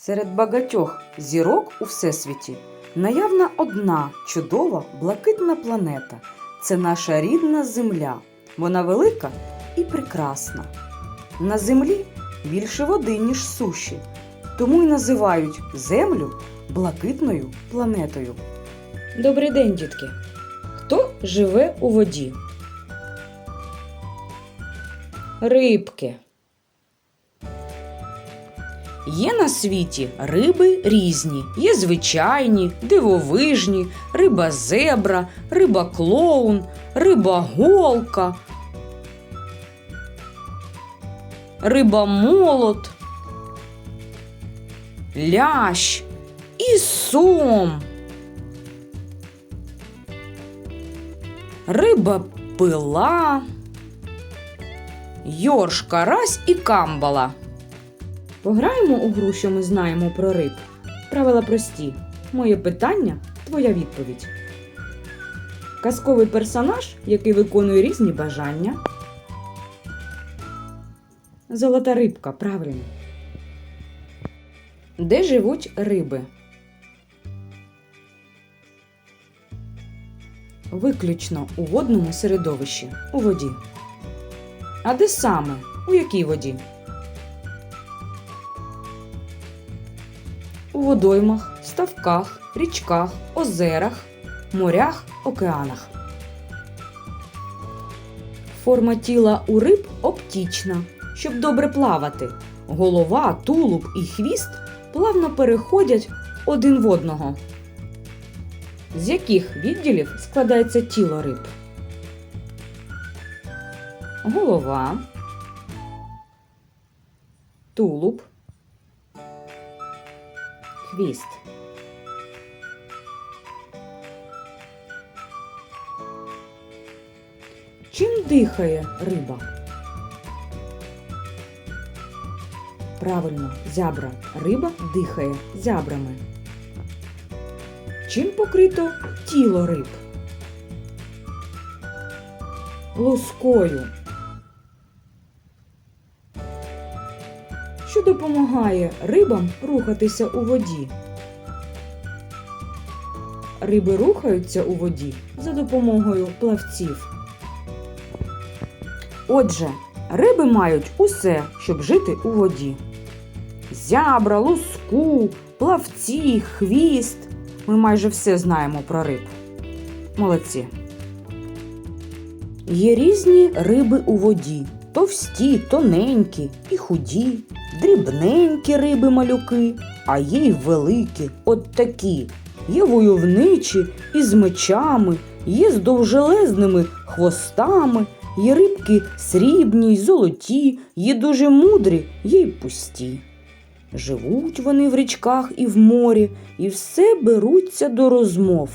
Серед багатьох зірок у всесвіті наявна одна чудова блакитна планета. Це наша рідна Земля. Вона велика і прекрасна. На землі більше води, ніж суші, тому й називають Землю блакитною планетою. Добрий день, дітки! Хто живе у воді? Рибки. Є на світі риби різні. Є звичайні, дивовижні, риба зебра, риба клоун, риба голка, риба молот, лящ і сом. Риба пила, йорш, карась і камбала. Пограємо у гру, що ми знаємо про риб. Правила прості. Моє питання твоя відповідь. Казковий персонаж, який виконує різні бажання. Золота рибка, правильно. Де живуть риби? Виключно у водному середовищі у воді. А де саме? У якій воді? У водоймах, ставках, річках, озерах, морях, океанах. Форма тіла у риб оптічна, щоб добре плавати. Голова, тулуб і хвіст плавно переходять один в одного. З яких відділів складається тіло риб? Голова, тулуб, хвіст. Чим дихає риба? Правильно, зябра. Риба дихає зябрами. Чим покрито тіло риб? Лускою. Що допомагає рибам рухатися у воді. Риби рухаються у воді за допомогою плавців. Отже, риби мають усе, щоб жити у воді. Зябра, луску, плавці, хвіст. Ми майже все знаємо про риб. Молодці. Є різні риби у воді. Товсті, тоненькі і худі, дрібненькі риби малюки, а є й великі, от такі. Є войовничі із мечами, є з довжелезними хвостами, є рибки срібні й золоті, є дуже мудрі, є й пусті. Живуть вони в річках і в морі, і все беруться до розмов,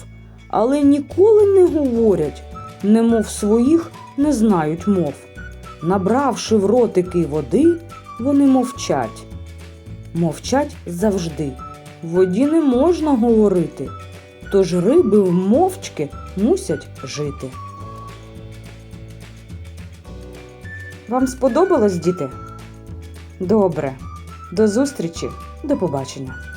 але ніколи не говорять, немов своїх не знають мов. Набравши в ротики води, вони мовчать. Мовчать завжди. В воді не можна говорити, тож риби мовчки мусять жити. Вам сподобалось, діти? Добре. До зустрічі, до побачення.